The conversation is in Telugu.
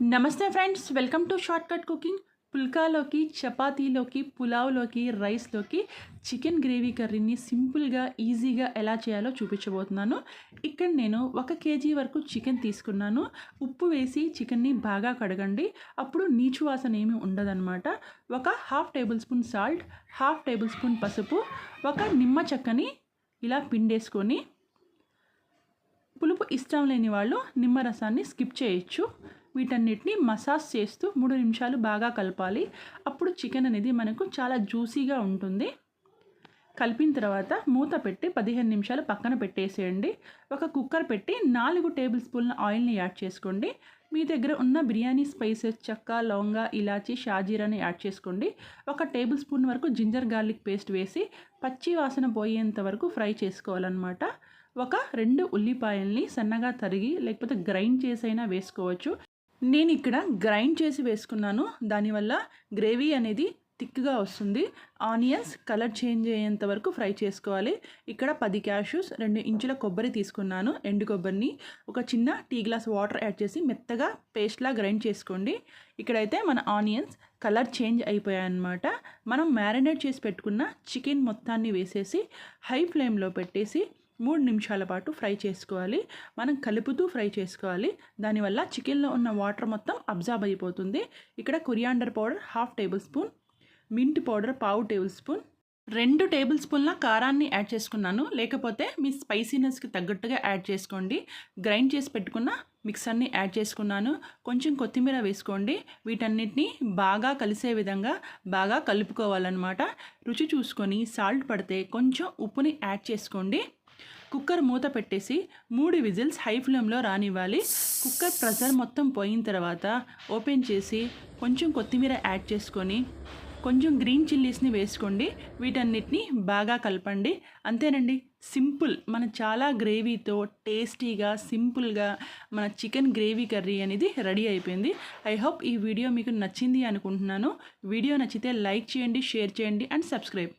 నమస్తే friends welcome to short cut cooking. పుల్కాలోకి చపాతీలోకి పులావ్లోకి రైస్లోకి చికెన్ గ్రేవీ కర్రీని సింపుల్గా ఈజీగా ఎలా చేయాలో చూపించబోతున్నాను. ఇక్కడ నేను ఒక కేజీ వరకు చికెన్ తీసుకున్నాను. ఉప్పు వేసి చికెన్ని బాగా కడగండి. అప్పుడు నీచు వాసన ఏమి ఉండదన్నమాట. ఒక half tablespoon salt half tablespoon పసుపు ఒక నిమ్మ చెక్కని ఇలా పిండేసుకొని పులుపు ఇష్టం లేని వాళ్ళు నిమ్మరసాన్ని స్కిప్ చేయొచ్చు. వీటన్నిటిని మసాజ్ చేస్తూ మూడు నిమిషాలు బాగా కలపాలి. అప్పుడు చికెన్ అనేది మనకు చాలా జ్యూసీగా ఉంటుంది. కలిపిన తర్వాత మూత పెట్టి పదిహేను నిమిషాలు పక్కన పెట్టేసేయండి. ఒక కుక్కర్ పెట్టి నాలుగు టేబుల్ స్పూన్ల ఆయిల్ని యాడ్ చేసుకోండి. మీ దగ్గర ఉన్న బిర్యానీ స్పైసెస్ చెక్క లవంగా ఇలాచి షాజీరాని యాడ్ చేసుకోండి. ఒక టేబుల్ స్పూన్ వరకు జింజర్ గార్లిక్ పేస్ట్ వేసి పచ్చి వాసన పోయేంత వరకు ఫ్రై చేసుకోవాలన్నమాట. ఒక రెండు ఉల్లిపాయల్ని సన్నగా తరిగి లేకపోతే గ్రైండ్ చేసైనా వేసుకోవచ్చు. నేను ఇక్కడ గ్రైండ్ చేసి వేసుకున్నాను. దానివల్ల గ్రేవీ అనేది థిక్గా వస్తుంది. ఆనియన్స్ కలర్ చేంజ్ అయ్యేంత వరకు ఫ్రై చేసుకోవాలి. ఇక్కడ పది క్యాషూస్ రెండు ఇంచుల కొబ్బరి తీసుకున్నాను ఎండు కొబ్బరిని. ఒక చిన్న టీ గ్లాస్ వాటర్ యాడ్ చేసి మెత్తగా పేస్ట్లా గ్రైండ్ చేసుకోండి. ఇక్కడైతే మన ఆనియన్స్ కలర్ చేంజ్ అయిపోయాయన్నమాట. మనం మ్యారినేట్ చేసి పెట్టుకున్న చికెన్ మొత్తాన్ని వేసేసి హై ఫ్లేమ్లో పెట్టేసి మూడు నిమిషాల పాటు ఫ్రై చేసుకోవాలి. మనం కలుపుతూ ఫ్రై చేసుకోవాలి. దానివల్ల చికెన్లో ఉన్న వాటర్ మొత్తం అబ్జార్బ్ అయిపోతుంది. ఇక్కడ coriander powder half tablespoon mint powder పావు టేబుల్ స్పూన్. రెండు టేబుల్ స్పూన్ల కారాన్ని యాడ్ చేసుకున్నాను. లేకపోతే మీ స్పైసీనెస్కి తగ్గట్టుగా యాడ్ చేసుకోండి. గ్రైండ్ చేసి పెట్టుకున్న మిక్సర్ని యాడ్ చేసుకున్నాను. కొంచెం కొత్తిమీర వేసుకోండి. వీటన్నిటిని బాగా కలిసే విధంగా బాగా కలుపుకోవాలన్నమాట. రుచి చూసుకొని సాల్ట్ పడితే కొంచెం ఉప్పుని యాడ్ చేసుకోండి. కుక్కర్ మూత పెట్టేసి మూడు విజిల్స్ హై ఫ్లేమ్లో రానివ్వాలి. కుక్కర్ ప్రెషర్ మొత్తం పోయిన తర్వాత ఓపెన్ చేసి కొంచెం కొత్తిమీర యాడ్ చేసుకొని కొంచెం గ్రీన్ చిల్లీస్ని వేసుకోండి. వీటన్నిటిని బాగా కలపండి. అంతేనండి సింపుల్. మన చాలా గ్రేవీతో టేస్టీగా సింపుల్గా మన చికెన్ గ్రేవీ కర్రీ అనేది రెడీ అయిపోయింది. ఐ హోప్ ఈ వీడియో మీకు నచ్చింది అనుకుంటున్నాను. వీడియో నచ్చితే లైక్ చేయండి షేర్ చేయండి అండ్ సబ్స్క్రైబ్.